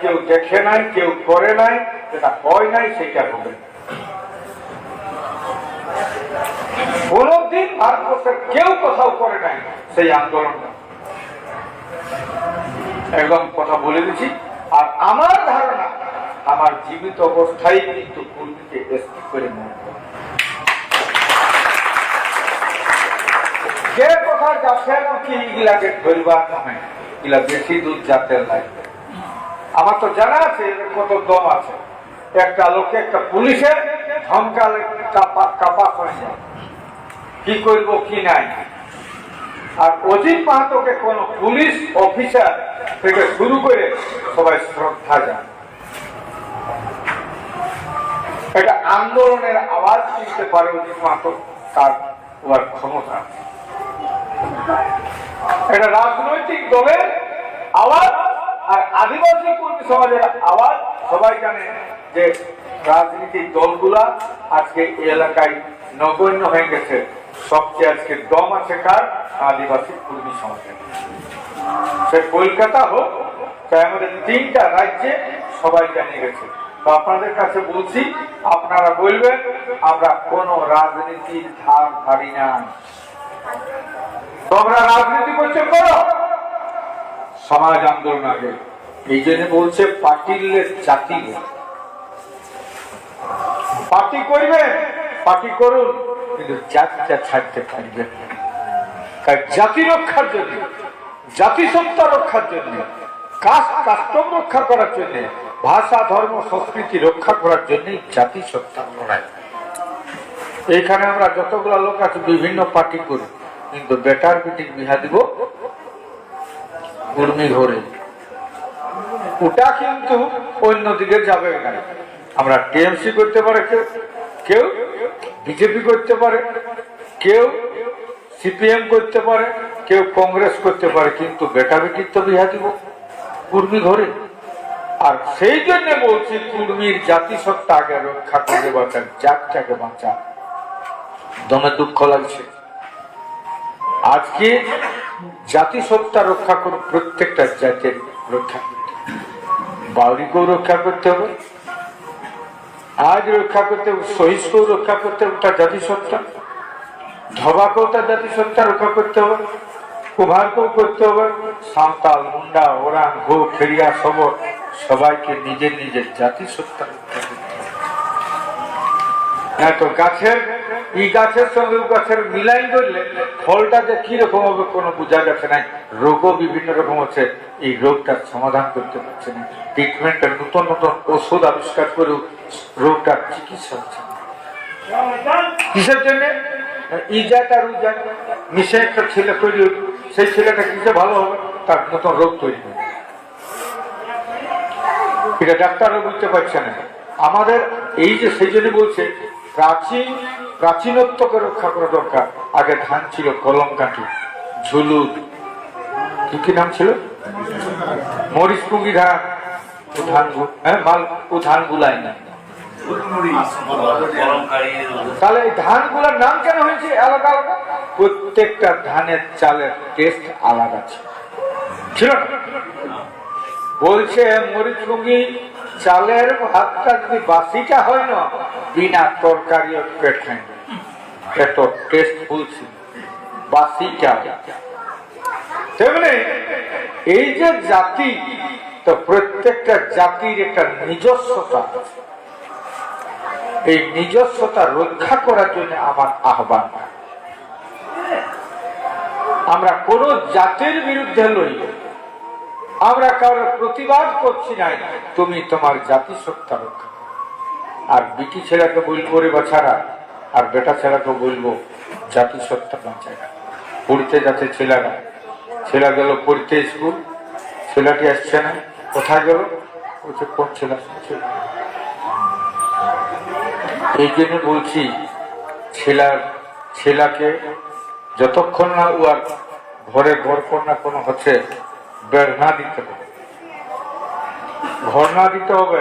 কেউ দেখে নাই, কেউ করে নাই, যেটা হয় নাই সেটা হবে। কোনদিন ভারতবর্ষের কেউ কোথাও করে নাই সেই আন্দোলনটা। একদম কথা বলে দিচ্ছি, আর আমার ধারণা, আমার জীবিত অবস্থায় কিন্তু কুর্মীকে এসপি করে মনে যে কথা যাচ্ছে কি এগুলাকে ধরবার নয় এগুলা বেশি দূর জাতের লাগবে আমার তো জানা আছে কত দম আছে। একটা লোকে একটা পুলিশের ধমকালে কাপা হয়ে কি করব, কি নাই? আর অজিত মাহাতোকে কোন পুলিশ অফিসার থেকে শুরু করে সবাই শ্রদ্ধা জানে। এটা আন্দোলনের আওয়াজ তুলতে পারে অজিত মাহাতো, তার ওর ক্ষমতা। এটা রাজনৈতিক দলের আওয়াজ আদিবাসী কর্মী সমাজের আওয়াজ, সবাই জানে যে রাজনীতির দলগুলা আজকে এলাকায় নগণ্য হয়ে গেছে। সবচেয়ে আজকে দম আছে কার? আদিবাসী কর্মী সমাজের। সে কলকাতা হোক তাই আমাদের তিনটা রাজ্যে সবাই জানিয়ে গেছে। তো আপনাদের কাছে বলছি, আপনারা বলবেন, আমরা কোন রাজনীতির ধার ধারি না। তোমরা রাজনীতি করছ করো সমাজ আন্দোলন আগে। এই জন্য বলছে পার্টির জাতি। পার্টি করবে পার্টি করুন, কিন্তু জাতিটা ছাড়তে পারবে না। কারণ জাতি রক্ষার জন্য জাতিসত্তা রক্ষার জন্য, কাস্ট, কাস্টম রক্ষা করার জন্য, ভাষা, ধর্ম, সংস্কৃতি রক্ষা করার জন্য জাতিসত্তার লড়াই এইখানে আমরা যতগুলো লোক আছে, বিভিন্ন পার্টি করি, কিন্তু বেটার মিটিং বিহা দিব, উর্মি ঘরে। ওটা কিন্তু অন্যদিকে যাবে না আমরা টিএমসি করতে পারে কেউ কেউ বিজেপি করতে পারে, কেউ সিপিএম করতে পারে, কেউ কংগ্রেস করতে পারে, কিন্তু বেটা বেটির তো বিহা দিব কুর্মি ঘরে। আর সেই জন্য বলছি কুর্মির আগে রক্ষা করে বাঁচান, জাতটাকে বাঁচান। দমে দুঃখ লাগছে। আজকে জাতিসত্তা রক্ষা করে প্রত্যেকটা জাতির রক্ষা। বাউরিকেও রক্ষা করতে হবে, আজ রক্ষা করতে হবে রক্ষা করতে হবে তার জাতিসত্তা। ধবাকেও তার জাতিসত্তা রক্ষা করতে হবে, কুভারকেও করতে হবে, সাঁওতাল, মুন্ডা, ওরাং ঘো ফেরিয়া, সবর, সবাইকে নিজের নিজের জাতিসত্তা রক্ষা হ্যাঁ তো গাছের, এই গাছের সঙ্গে গাছের মিলাই করলে ফলটা যে কি রকম হবে কোনো বোঝা যাচ্ছে না রোগও বিভিন্ন রকম হচ্ছে। এই রোগটার সমাধান করতে পারছে না। ট্রিটমেন্টের নতুন নতুন ওষুধ আবিষ্কার করেও রোগটার চিকিৎসা হচ্ছে কিসের জন্য? ই জাত আর জাত মিশে একটা ছেলে তৈরি হইল সেই ছেলেটা কিসে ভালো হবে? তার নতুন রোগ তৈরি হবে। এটা ডাক্তারও বুঝতে পারছে না। আমাদের এই যে সেই জন্য বলছে প্রাচীন, প্রাচীনত্বকে রক্ষা করা দরকার। আগে ধান ছিল কলম কাঠি ঝুলুর কি কি নাম ছিল? মরিচ পুঙ্গি ধান ও ধান হ্যাঁ মাল ও ধান গুলাই না। তাহলে এই নাম কেন হয়েছে আলাদা আলাদা? প্রত্যেকটা ধানের চালের টেস্ট আলাদা ছিল না? বলছে মরিচুঙ্গি চালের ভাতটা যদি বাসিটা হয় না, বিনা তরকারি এই যে জাতি, তো প্রত্যেকটা জাতির একটা নিজস্বতা এই নিজস্বতা রক্ষা করার জন্য আমার আহ্বান। আমরা কোন জাতির বিরুদ্ধে লই আমরা কারোর প্রতিবাদ করছি না তুমি তোমার জাতিসত্তা রক্ষা আর বিটি ছেলেকে বলব রে বাছারা, আর বেটা ছেলেকে বলব জাতিসত্তা বাঁচায় না পড়তে যাচ্ছে ছেলেরা। ছেলে গেল পড়তে স্কুল। ছেলেটি আসছে না। কোথায় গেল? বলছে, কোন ছেলে? এই জন্য বলছি ছেলার ছেলাকে যতক্ষণ না উয়ার ঘরে ঘর কন্যা কোনো হচ্ছে বেড় না দিতে হবে। ঘর না দিতে হবে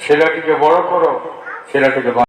ছেলেটিকে বড় করো ছেলেটিকে